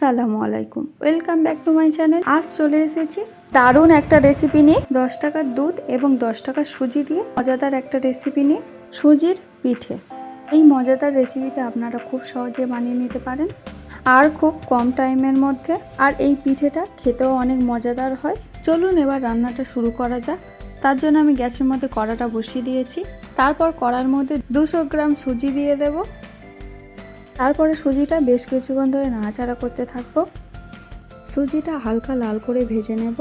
আসসালামু আলাইকুম। Welcome back to my channel আজ চলে এসেছি দারুণ একটা রেসিপি নিয়ে, দশ টাকার দুধ এবং দশ টাকার সুজি দিয়ে মজাদার একটা রেসিপি নিয়ে, সুজির পিঠে। এই মজাদার রেসিপিটা আপনারা খুব সহজে বানিয়ে নিতে পারেন, আর খুব কম টাইমের মধ্যে। আর এই পিঠেটা খেতেও অনেক মজাদার হয়। চলুন এবার রান্নাটা শুরু করা যাক। তার জন্য আমি গ্যাসের মধ্যে কড়াটা বসিয়ে দিয়েছি। তারপর কড়ার মধ্যে দুশো গ্রাম সুজি দিয়ে দেবো। তারপরে সুজিটা বেশ কিছুক্ষণ ধরে নাড়াচাড়া করতে থাকব। সুজিটা হালকা লাল করে ভেজে নেব।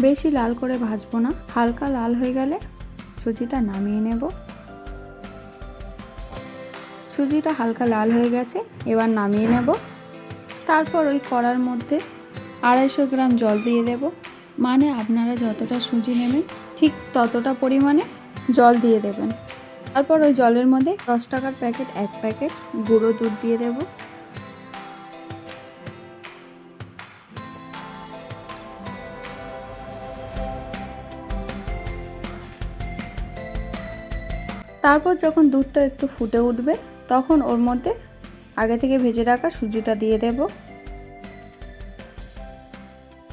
বেশি লাল করে ভাজবো না, হালকা লাল হয়ে গেলে সুজিটা নামিয়ে নেব। সুজিটা হালকা লাল হয়ে গেছে, এবার নামিয়ে নেব। তারপর ওই কড়ার মধ্যে আড়াইশো গ্রাম জল দিয়ে দেব। মানে আপনারা যতটা সুজি নেবেন, ঠিক ততটা পরিমাণে জল দিয়ে দেবেন। তারপর ওই জলের মধ্যে দশ টাকার প্যাকেট, এক প্যাকেট গুঁড়ো দুধ দিয়ে দেব। তারপর যখন দুধটা একটু ফুটে উঠবে, তখন ওর মধ্যে আগে থেকে ভেজে রাখা সুজিটা দিয়ে দেব।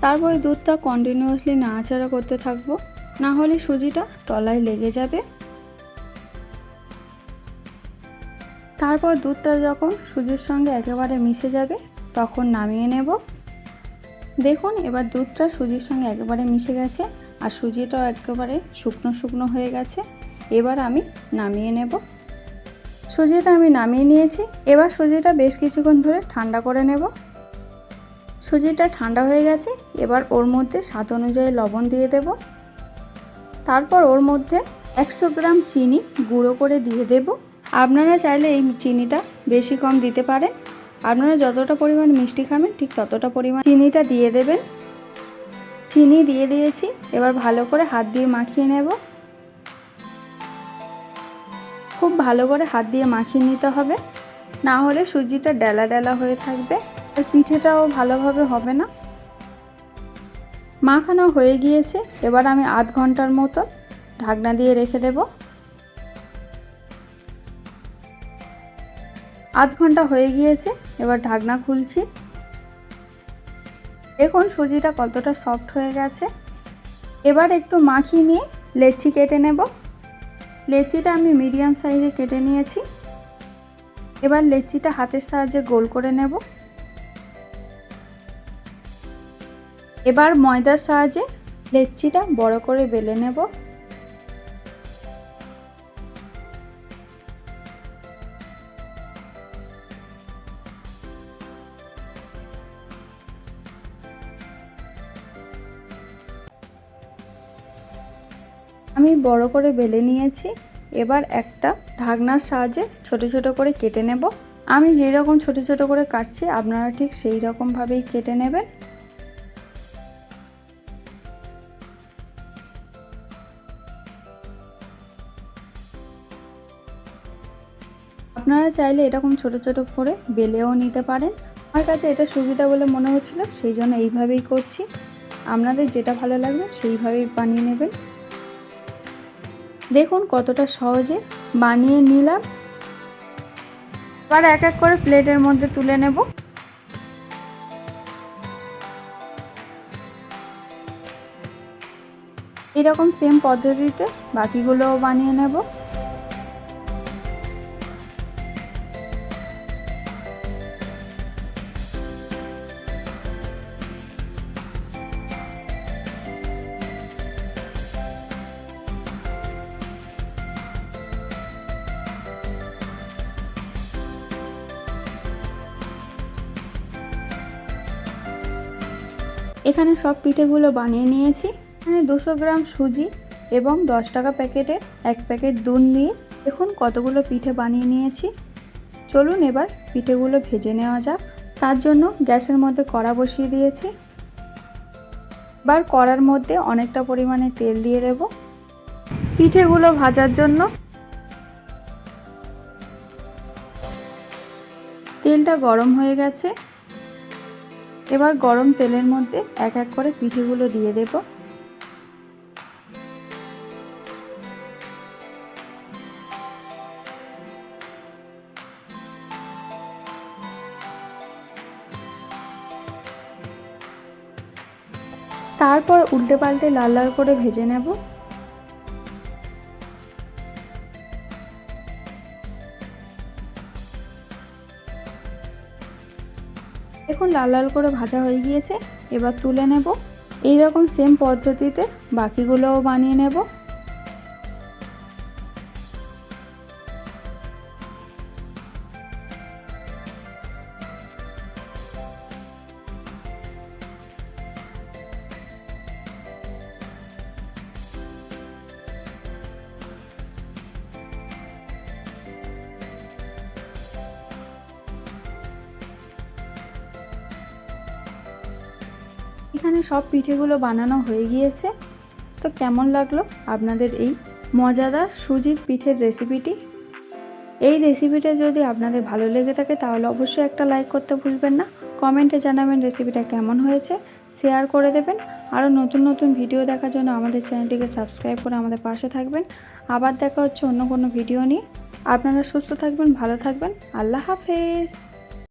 তারপর দুধটা কন্টিনিউয়াসলি নাড়াচাড়া করতে থাকব, না হলে সুজিটা তলায় লেগে যাবে। তারপর দুধটা যখন সুজির সঙ্গে একেবারে মিশে যাবে, তখন নামিয়ে নেব। দেখুন, এবার দুধটা সুজির সঙ্গে একেবারে মিশে গেছে আর সুজিটাও একেবারে শুকনো শুকনো হয়ে গেছে। এবার আমি নামিয়ে নেব। সুজিটা আমি নামিয়ে নিয়েছি। এবার সুজিটা বেশ কিছুক্ষণ ধরে ঠান্ডা করে নেব। সুজিটা ঠান্ডা হয়ে গেছে। এবার ওর মধ্যে স্বাদ অনুযায়ী লবণ দিয়ে দেব। তারপর ওর মধ্যে একশো গ্রাম চিনি গুঁড়ো করে দিয়ে দেবো। আপনারা চাইলে এই চিনিটা বেশি কম দিতে পারেন। আপনারা যতটা পরিমাণ মিষ্টি খাবেন, ঠিক ততটা পরিমাণ চিনিটা দিয়ে দেবেন। চিনি দিয়ে দিয়েছি, এবার ভালো করে হাত দিয়ে মাখিয়ে নেব। খুব ভালো করে হাত দিয়ে মাখিয়ে নিতে হবে। না হলে সুজিটা ডেলা ডেলা হয়ে থাকবে। আর পিঠেটাও ভালোভাবে হবে না। মাখানো হয়ে গিয়েছে, এবার আমি আধ ঘণ্টার মতো ঢাকনা দিয়ে রেখে দেবো। আধ ঘণ্টা হয়ে গিয়েছে, এবার ঢাকনা খুলছি। দেখুন সুজিটা কতটা সফট হয়ে গেছে। এবার একটু মাখিয়ে নিয়ে লেচি কেটে নেব। লেচিটা আমি মিডিয়াম সাইজে কেটে নিয়েছি। এবার লেচিটা হাতের সাহায্যে গোল করে নেব। এবার ময়দার সাহায্যে লেচিটা বড় করে বেলে নেব। আমি বড় করে বেলে নিয়েছি। এবার একটা ঢাকনার সাহায্যে ছোট ছোট করে কেটে নেব। আমি যেই রকম ছোট ছোট করে কাটছি, আপনারা ঠিক সেই রকমভাবেই কেটে নেবেন। আপনারা চাইলে এরকম ছোট ছোট করে বেলেও নিতে পারেন। আমার কাছে এটা সুবিধা বলে মনে হচ্ছিল সেই জন্য এইভাবেই করছি। আপনাদের যেটা ভালো লাগবে সেইভাবেই বানিয়ে নেবেন। দেখুন কতটা সহজে বানিয়ে নিলাম। এবার এক এক করে প্লেটের মধ্যে তুলে নেব। এরকম সেম পদ্ধতিতে বাকিগুলোও বানিয়ে নেব। এখানে সব পিঠেগুলো বানিয়ে নিয়েছি। এখানে দুশো গ্রাম সুজি এবং দশ টাকা প্যাকেটের এক প্যাকেট দুধ নিয়ে দেখুন কতগুলো পিঠে বানিয়ে নিয়েছি। চলুন এবার পিঠেগুলো ভেজে নেওয়া যাক। তার জন্য গ্যাসের মধ্যে কড়া বসিয়ে দিয়েছি। এবার কড়ার মধ্যে অনেকটা পরিমাণে তেল দিয়ে দেব। পিঠেগুলো ভাজার জন্য তেলটা গরম হয়ে গেছে। এবার গরম তেলের মধ্যে এক এক করে পিঠেগুলো দিয়ে দেব। তারপর উল্টে পাল্টে লাল লাল করে ভেজে নেব। দেখুন লাল লাল করে ভাজা হয়ে গিয়েছে, এবার তুলে নেব। এই রকম সেম পদ্ধতিতে বাকিগুলোও বানিয়ে নেব। এখানে সব পিঠেগুলো বানানো হয়ে গিয়েছে। তো কেমন লাগল আপনাদের এই মজাদার সুজির পিঠের রেসিপিটি? এই রেসিপিটা যদি আপনাদের ভালো লেগে থাকে তাহলে অবশ্যই একটা লাইক করতে ভুলবেন না। কমেন্টে জানাবেন রেসিপিটা কেমন হয়েছে। শেয়ার করে দেবেন। আরও নতুন নতুন ভিডিও দেখার জন্য আমাদের চ্যানেলটিকে সাবস্ক্রাইব করে আমাদের পাশে থাকবেন। আবার দেখা হচ্ছে অন্য কোনো ভিডিও নিয়ে। আপনারা সুস্থ থাকবেন, ভালো থাকবেন। আল্লাহ হাফেজ।